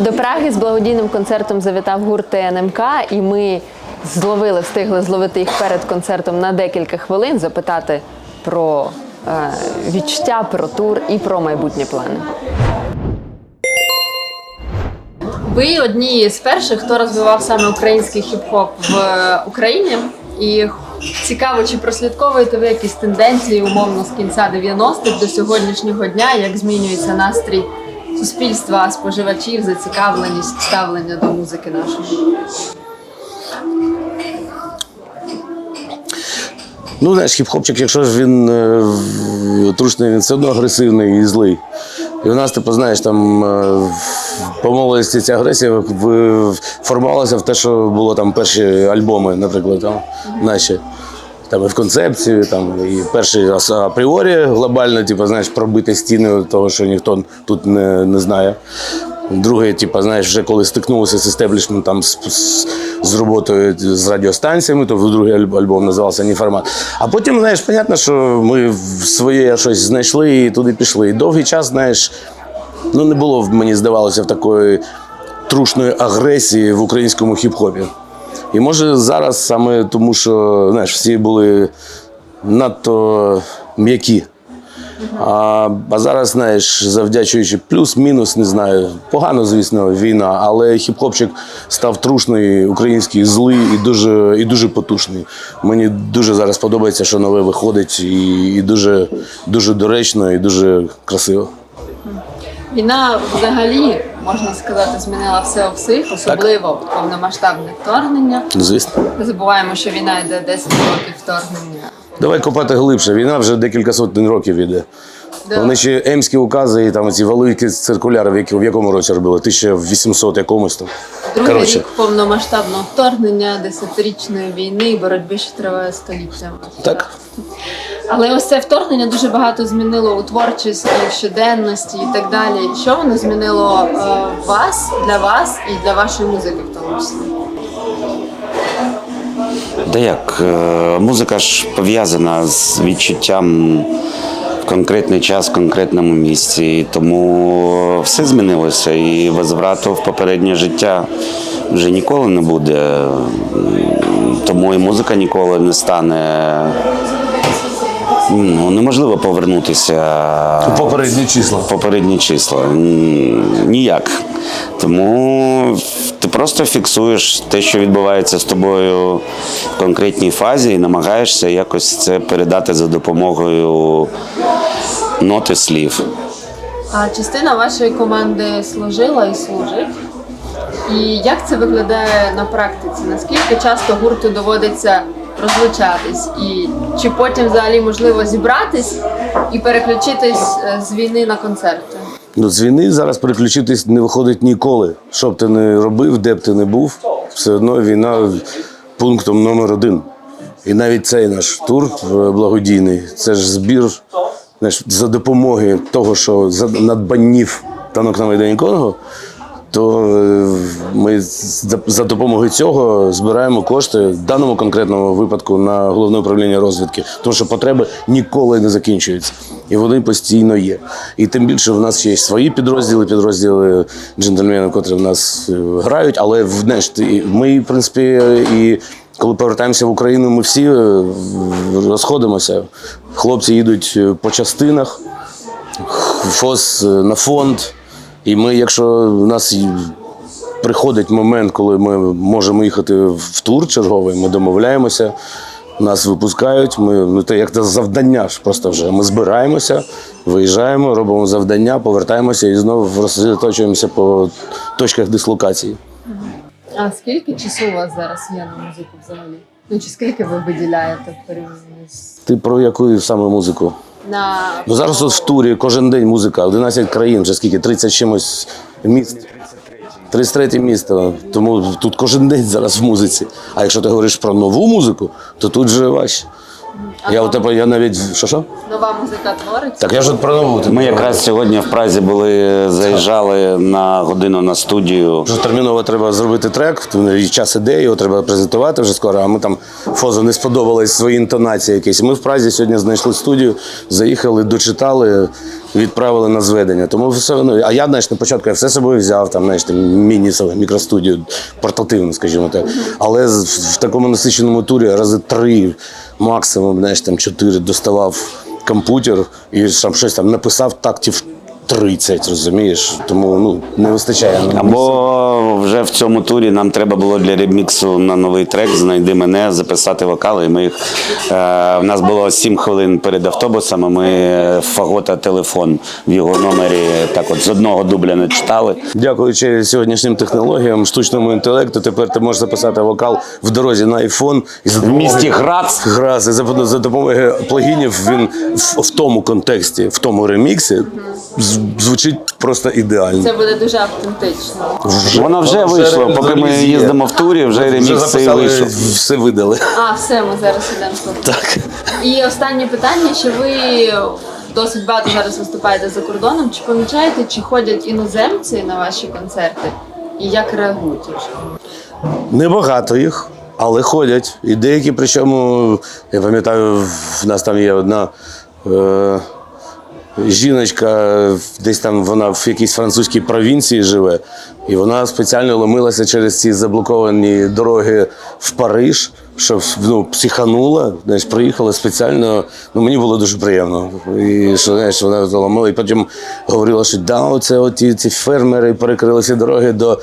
До Праги з благодійним концертом завітав гурт ТНМК, і ми зловили, встигли зловити їх перед концертом на декілька хвилин, запитати про е, відчуття, про тур і про майбутні плани. Ви одні з перших, хто розвивав саме український хіп-хоп в е, Україні. І цікаво, чи прослідковуєте ви якісь тенденції умовно з кінця 90-х до сьогоднішнього дня, як змінюється настрій суспільства, споживачів, зацікавленість ставлення до музики нашої? Ну, знаєш, хіп-хопчик, якщо ж він е, трушний, він все одно агресивний і злий. І у нас, типу, знаєш, там е, по молодості ця агресія формувалася в те, що було там перші альбоми, наприклад, там, наші. Там і в концепції, там і перший ас- апріорі глобально, типу, знаєш, пробити стіни того, що ніхто тут не, не знає. Другий, типу, знаєш, вже коли стикнулися з істеблішментом з, з, роботою з радіостанціями, то другий альб- альбом називався «Ні формат. А потім, знаєш, понятно, що ми в своє щось знайшли і туди пішли. І довгий час, знаєш, ну не було, мені здавалося, в такої трушної агресії в українському хіп-хопі. І може зараз саме тому, що знаєш, всі були надто м'які. А, а зараз, знаєш, завдячуючи плюс-мінус, не знаю, погано, звісно, війна, але хіп-хопчик став трушний, український, злий і дуже, і дуже потужний. Мені дуже зараз подобається, що нове виходить, і, і дуже, дуже доречно, і дуже красиво. Війна взагалі можна сказати змінила все у всіх, особливо повномасштабне вторгнення. Звісно. Не забуваємо, що війна йде 10 років вторгнення. Давай копати глибше. Війна вже декілька сотень років іде. Да. Вони ще емські укази і там ці великі циркуляри, в, якому році робили? 1800 якомусь там. Другий Коротше, рік повномасштабного вторгнення, десятирічної війни, боротьби, що триває століттями. так. Але ось це вторгнення дуже багато змінило у творчості, в щоденності і так далі. Що воно змінило е, вас для вас і для вашої музики в тому числі? Да як, е, музика ж пов'язана з відчуттям в конкретний час, в конкретному місці. Тому все змінилося. І возврату в попереднє життя вже ніколи не буде. Тому і музика ніколи не стане. Ну, неможливо повернутися Попередні числа. попередні числа. Ніяк. Тому ти просто фіксуєш те, що відбувається з тобою в конкретній фазі, і намагаєшся якось це передати за допомогою ноти слів. А частина вашої команди служила і служить. І як це виглядає на практиці? Наскільки часто гурту доводиться розлучатись? І чи потім взагалі можливо зібратись і переключитись е, з війни на концерти? Ну, з війни зараз переключитись не виходить ніколи. Що б ти не робив, де б ти не був, все одно війна пунктом номер один. І навіть цей наш тур е, благодійний це ж збір знаєш, за допомоги того, що за надбаннів танок на Майдані Конго, то е, ми за, допомогою цього збираємо кошти в даному конкретному випадку на головне управління розвідки, тому що потреби ніколи не закінчуються. І вони постійно є. І тим більше в нас є свої підрозділи, підрозділи джентльменів, котрі в нас е, грають. Але в- ми, в принципі, і коли повертаємося в Україну, ми всі е, розходимося. Хлопці їдуть е, по частинах, ФОС е, на фонд. І ми, якщо в нас приходить момент, коли ми можемо їхати в тур черговий, ми домовляємося, нас випускають. Ми ну це як це завдання ж просто вже. Ми збираємося, виїжджаємо, робимо завдання, повертаємося і знову розсредоточуємося по точках дислокації. А скільки часу у вас зараз є на музику взагалі? Ну чи скільки ви виділяєте в порівнянні з Ти про яку саме музику? На Ну зараз от в турі кожен день музика, 11 країн, вже скільки, 30 чимось міст. 33 місто. Тому тут кожен день зараз в музиці. А якщо ти говориш про нову музику, то тут же важче. Я, от, тебе я навіть. Що що? нова музика твориться? Так я ж от про нову. Ми якраз сьогодні в Празі були, заїжджали на годину на студію. Вже терміново треба зробити трек, і час іде, його треба презентувати вже скоро. А ми там фозу не сподобались свої інтонації якісь. Ми в Празі сьогодні знайшли студію, заїхали, дочитали. Відправили на зведення. Тому все ну, А я, знаєш, на початку я все собою взяв, там, знаєш, там, міні себе, мікростудію, портативну, скажімо так. Але в такому насиченому турі рази три, максимум, знаєш, там чотири доставав комп'ютер і там щось там написав тактів 30, розумієш? Тому ну, не вистачає. Або вже в цьому турі нам треба було для реміксу на новий трек Знайди мене, записати вокали. І ми їх е, в нас було 7 хвилин перед автобусом. і Ми е, фагота телефон в його номері так от з одного дубля не читали. Дякуючи сьогоднішнім технологіям, штучному інтелекту, тепер ти можеш записати вокал в дорозі на iPhone і за В місті Грац Грас, і за, за допомогою плагінів він в, в тому контексті, в тому реміксі з- звучить просто ідеально. Це буде дуже автентично. Воно вже вийшло. Поки ми їздимо в турі, вже ремікс цей записали, вийшов. все видали. А, все, ми зараз ідемо слухати. Так. І останнє питання: що ви досить багато зараз виступаєте за кордоном? Чи помічаєте, чи ходять іноземці на ваші концерти? І як реагують? якщо? Небагато їх, але ходять. І деякі, причому, я пам'ятаю, в нас там є одна е, жіночка, десь там вона в якійсь французькій провінції живе, і вона спеціально ломилася через ці заблоковані дороги в Париж. Щоб ну, психанула, знаєш, приїхала спеціально. Ну мені було дуже приємно. І що знаєш, вона ламала, і потім говорила, що да, оце оті ці фермери перекрили всі дороги до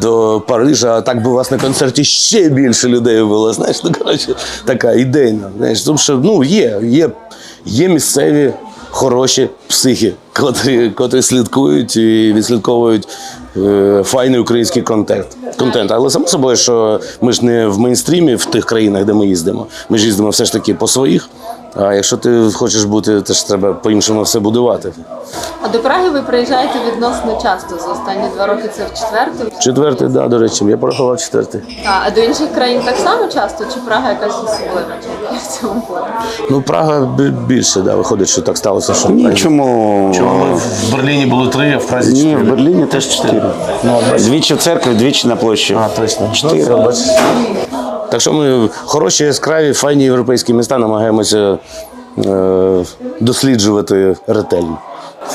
до Парижа, а так би у вас на концерті ще більше людей було. Знаєш, ну коротше, така ідейна. Знаєш, тому що ну, є, є, є місцеві хороші психи, котрі, котрі слідкують і відслідковують е, файний український контент. контент. Але само собою, що ми ж не в мейнстрімі в тих країнах, де ми їздимо. Ми ж їздимо все ж таки по своїх. А якщо ти хочеш бути, то ж треба по-іншому все будувати. А до Праги ви приїжджаєте відносно часто. За останні два роки це в четвертий. Четвертий, да, до речі, я порахував четвертий. А, а до інших країн так само часто, чи Прага якась особлива в цьому плані? Ну, Прага більше, да, виходить, що так сталося, що Ні, чому? Чому в Берліні було три, а в Празі Ні, в Берліні теж чотири. Двічі в церкві, двічі на площі. А, точно. Чотири. Так що ми хороші, яскраві, файні європейські міста намагаємося е, досліджувати ретельно.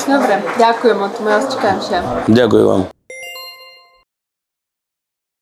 Добре, дякуємо. Ми вас чекаємо ще. Дякую вам.